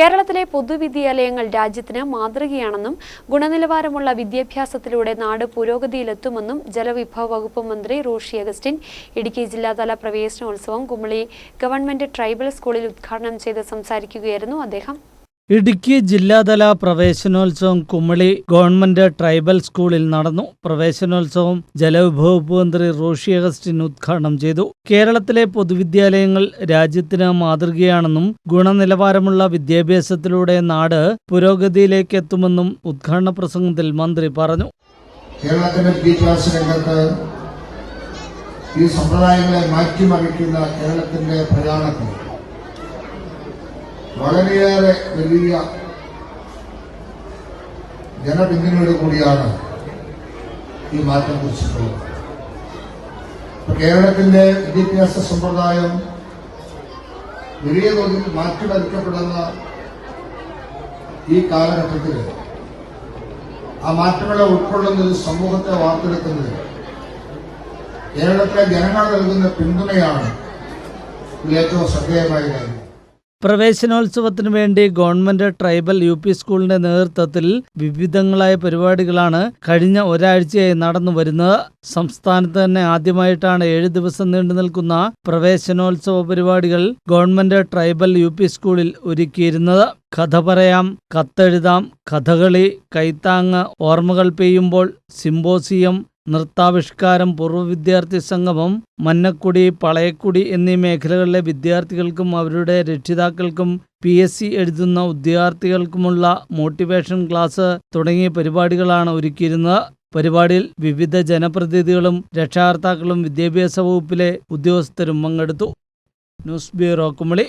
കേരളത്തിലെ പൊതുവിദ്യാലയങ്ങൾ രാജ്യത്തിന് മാതൃകയാണെന്നും ഗുണനിലവാരമുള്ള വിദ്യാഭ്യാസത്തിലൂടെ നാട് പുരോഗതിയിലെത്തുമെന്നും ജലവിഭവ വകുപ്പ് മന്ത്രി റോഷി അഗസ്റ്റിൻ ഇടുക്കി ജില്ലാതല പ്രവേശനോത്സവം കുമളി ഗവൺമെന്റ് ട്രൈബൽ സ്കൂളിൽ ഉദ്ഘാടനം ചെയ്ത് സംസാരിക്കുകയായിരുന്നു അദ്ദേഹം. ഇടുക്കി ജില്ലാതല പ്രവേശനോത്സവം കുമളി ഗവൺമെന്റ് ട്രൈബൽ സ്കൂളിൽ നടന്നു. പ്രവേശനോത്സവം ജലവിഭവ മന്ത്രി റോഷി അഗസ്റ്റിൻ ഉദ്ഘാടനം ചെയ്തു. കേരളത്തിലെ പൊതുവിദ്യാലയങ്ങൾ രാജ്യത്തിന് മാതൃകയാണെന്നും ഗുണനിലവാരമുള്ള വിദ്യാഭ്യാസത്തിലൂടെ നാട് പുരോഗതിയിലേക്ക് എത്തുമെന്നും ഉദ്ഘാടന പ്രസംഗത്തിൽ മന്ത്രി പറഞ്ഞു. കേരളത്തിന്റെ വിദ്യാഭ്യാസ രംഗത്ത് ഈ സമ്പ്രദായങ്ങളെ മാറ്റിമറിക്കുന്ന കേരളത്തിന്റെ പ്രയാണത്തിൽ വളരെയേറെ വലിയ ജനപിന്തുണയോട് കൂടിയാണ് ഈ മാറ്റം കുറിച്ചിട്ടുള്ളത്. കേരളത്തിന്റെ വിദ്യാഭ്യാസ സമ്പ്രദായം വലിയ തോതിൽ മാറ്റിമറിക്കപ്പെടുന്ന ഈ കാലഘട്ടത്തിൽ ആ മാറ്റങ്ങളെ ഉൾക്കൊള്ളുന്ന സമൂഹത്തെ വാർത്തെടുക്കുന്നത് കേരളത്തിലെ ജനങ്ങൾ നൽകുന്ന പിന്തുണയാണ് ഇതിൽ ഏറ്റവും ശ്രദ്ധേയമായ കാര്യം. പ്രവേശനോത്സവത്തിനു വേണ്ടി ഗവൺമെന്റ് ട്രൈബൽ യു പി സ്കൂളിന്റെ നേതൃത്വത്തിൽ വിവിധങ്ങളായ പരിപാടികളാണ് കഴിഞ്ഞ ഒരാഴ്ചയായി നടന്നു വരുന്നത്. സംസ്ഥാനത്ത് തന്നെ ആദ്യമായിട്ടാണ് ഏഴ് ദിവസം നീണ്ടു നിൽക്കുന്ന പ്രവേശനോത്സവ പരിപാടികൾ ഗവൺമെന്റ് ട്രൈബൽ യു സ്കൂളിൽ ഒരുക്കിയിരുന്നത്. കഥ പറയാം കത്തെഴുതാം കഥകളി കൈത്താങ് ഓർമ്മകൾ പെയ്യുമ്പോൾ സിംബോസിയം നൃത്താവിഷ്കാരം പൂർവ വിദ്യാർത്ഥി സംഗമം മന്നക്കുടി പളയക്കുടി എന്നീ മേഖലകളിലെ വിദ്യാർത്ഥികൾക്കും അവരുടെ രക്ഷിതാക്കൾക്കും പി എസ് സി എഴുതുന്ന ഉദ്യോഗാർത്ഥികൾക്കുമുള്ള മോട്ടിവേഷൻ ക്ലാസ് തുടങ്ങിയ പരിപാടികളാണ് ഒരുക്കിയിരുന്നത്. പരിപാടിയിൽ വിവിധ ജനപ്രതിനിധികളും രക്ഷാകർത്താക്കളും വിദ്യാഭ്യാസ വകുപ്പിലെ ഉദ്യോഗസ്ഥരും പങ്കെടുത്തു. News bureau Kumily.